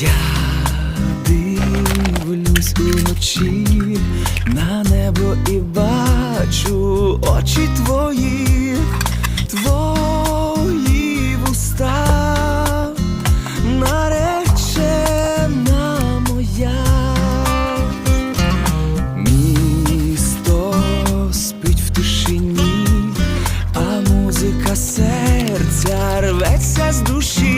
Я дивлюсь уночі на небо і бачу очі твої, твої вуста, наречена моя, місто в тишині, а музика серця рветься з душі.